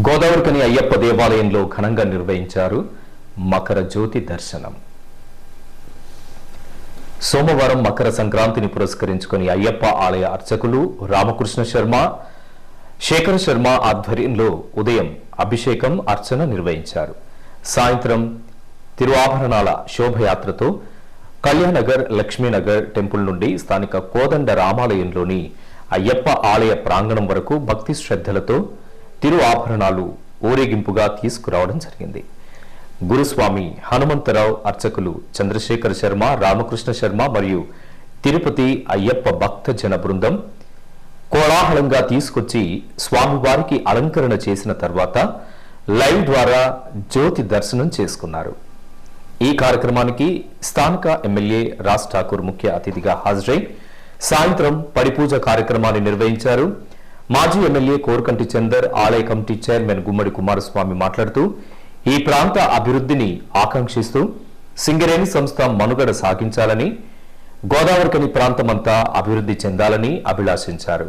గోదావరికని అయ్యప్ప దేవాలయంలో ఘనంగా నిర్వహించారు మకర జ్యోతి దర్శనం. సోమవారం మకర సంక్రాంతిని పురస్కరించుకుని అయ్యప్ప ఆలయ అర్చకులు రామకృష్ణ శర్మ శేఖర్ శర్మ ఆధ్వర్యంలో ఉదయం అభిషేకం అర్చన నిర్వహించారు. సాయంత్రం తిరువాభరణాల శోభయాత్రతో కళ్యాణనగర్ లక్ష్మీనగర్ టెంపుల్ నుండి స్థానిక కోదండ రామాలయంలోని అయ్యప్ప ఆలయ ప్రాంగణం వరకు భక్తి శ్రద్ధలతో తిరు ఆభరణాలు ఊరేగింపుగా తీసుకురావడం జరిగింది. గురుస్వామి హనుమంతరావు అర్చకులు చంద్రశేఖర్ శర్మ రామకృష్ణ శర్మ మరియు తిరుపతి అయ్యప్ప భక్త జన బృందం కోలాహలంగా తీసుకొచ్చి స్వామివారికి అలంకరణ చేసిన తర్వాత లైవ్ ద్వారా జ్యోతి దర్శనం చేసుకున్నారు. ఈ కార్యక్రమానికి స్థానిక ఎమ్మెల్యే రాజ్ ఠాకూర్ ముఖ్య అతిథిగా హాజరై సాయంత్రం పడిపూజ కార్యక్రమాన్ని నిర్వహించారు. మాజీ ఎమ్మెల్యే కోరకంటి చందర్ ఆలయ కమిటీ చైర్మన్ గుమ్మడి కుమారస్వామి మాట్లాడుతూ ఈ ప్రాంత అభివృద్ధిని ఆకాంక్షిస్తూ సింగరేణి సంస్థ మనుగడ సాగించాలని గోదావరికని ప్రాంతమంతా అభివృద్ధి చెందాలని అభిలాషించారు.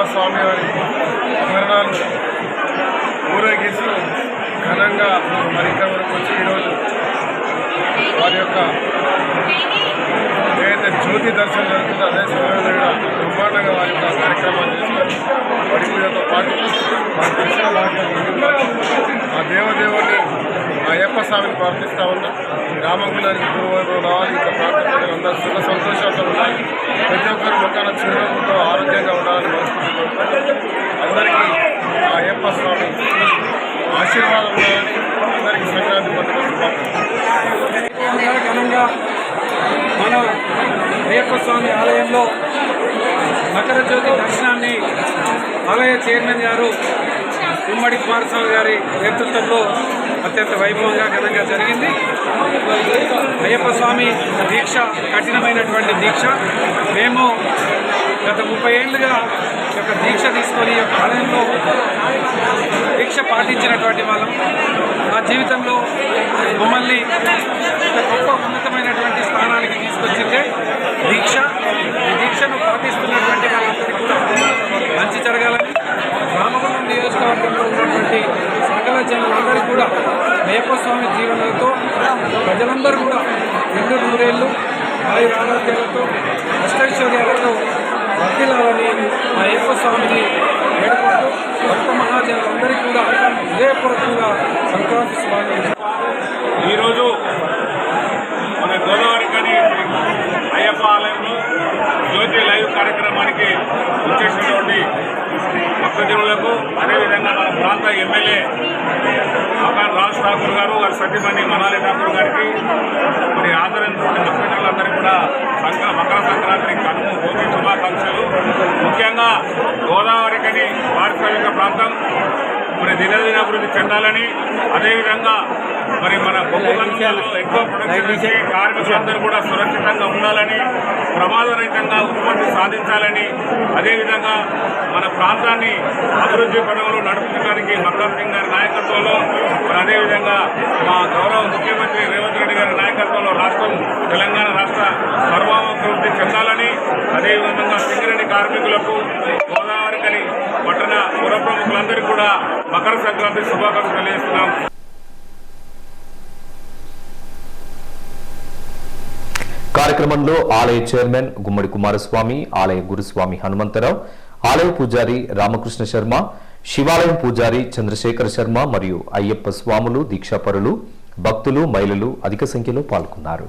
అయ్యప్ప స్వామి వారి స్మరణాలు ఊరేగించి ఘనంగా మరి ఇక్కడ వరకు వచ్చి ఈరోజు వారి యొక్క ఏదైతే జ్యోతి దర్శనం జరుగుతుందో అదే సమయంలో కూడా బ్రహ్మాండంగా వారి యొక్క కార్యక్రమాలు చేస్తారు వారి పూజతో పాటు మాకు దర్శన భాషలో ఆ దేవదేవుని అయ్యప్ప స్వామిని ప్రార్థిస్తా ఉన్నాం. రామగులానికి పూర్వం రావాలి ఇంకా ప్రార్థన అందరూ సుఖ సంతోషాలతో ఉన్నాయి ప్రతి ఒక్కరు మొక్కన చిరునవ్వుతో ఆరోగ్యంగా ఉండాలని మనస్ఫూర్తి అందరికీ ఆ అయ్యప్ప స్వామి ఆశీర్వాదం ఉండాలని అందరికీ సంక్రాంతి అయ్యప్ప స్వామి ఆలయంలో మకర జ్యోతి దర్శనాన్ని ఆలయ చైర్మన్ గారు ఉమ్మడి కుమారస్వామి గారి నేతృత్వంలో అత్యంత వైభవంగా ఘనంగా జరిగింది. అయ్యప్ప స్వామి దీక్ష కఠినమైనటువంటి దీక్ష. మేము గత ముప్పై ఏళ్ళుగా యొక్క దీక్ష తీసుకొని ఈ యొక్క ఆలయంలో దీక్ష పాటించినటువంటి వాళ్ళం. మా జీవితంలో మమ్మల్ని జీవనాలతో ప్రజలందరూ కూడా రెండు నూరేళ్ళు ఆయుర ఆరోగ్యాలతో అష్టైశ్వర్యాలతో వర్తిల్లాలని మా అయ్యప్ప స్వామిని వేడుకుంటూ భక్త మహాజనులందరికీ కూడా హృదయపూర్వకంగా సంక్రాంతి స్వాగతం ఈరోజు మన గోదావరి కని అయ్యప్ప ఆలయంలో జ్యోతి లైవ్ కార్యక్రమానికి వచ్చేసినటువంటి భక్తజనులకు అదేవిధంగా మన అలాగే ఎమ్మెల్యే రాజ్ ఠాకూర్ గారు వారి సతీమణి మనాలి ఠాకూర్ గారికి మరి ఆదరించిన మిత్రులందరికీ కూడా సంక మకర సంక్రాంతి కనుమ భోగి శుభాకాంక్షలు. ముఖ్యంగా గోదావరికని పారిశ్రామిక ప్రాంతం దినదిన అభివృద్ధి చెందాలని అదేవిధంగా మరి మన బొగ్గు ఎక్కువ ప్రొడక్షన్ చేసి కార్మికులందరూ కూడా సురక్షితంగా ఉండాలని ప్రమాదరహితంగా ఉత్పత్తి సాధించాలని అదేవిధంగా మన ప్రాంతాన్ని అభివృద్ధి పదంలో నడుపుకోవడానికి మక్కర్ సింగ్ గారి నాయకత్వంలో మరి అదేవిధంగా మా గౌరవ ముఖ్యమంత్రి రేవంత్ రెడ్డి గారి నాయకత్వంలో రాష్ట్రం తెలంగాణ రాష్ట్ర సర్వాభివృద్ధి చెందాలని అదేవిధంగా సింగరేణి కార్మికులకు గోదావరి కని పట్టణ పుర ప్రముఖులందరికీ కూడా మకర సంక్రాంతి శుభాకాంక్షలు తెలియజేస్తున్నాం. కార్యక్రమంలో ఆలయ చైర్మన్ గుమ్మడి కుమారస్వామి ఆలయ గురుస్వామి హనుమంతరావు ఆలయ పూజారి రామకృష్ణ శర్మ శివాలయం పూజారి చంద్రశేఖర్ శర్మ మరియు అయ్యప్ప స్వాములు దీక్షాపరులు భక్తులు మహిళలు అధిక సంఖ్యలో పాల్గొన్నారు.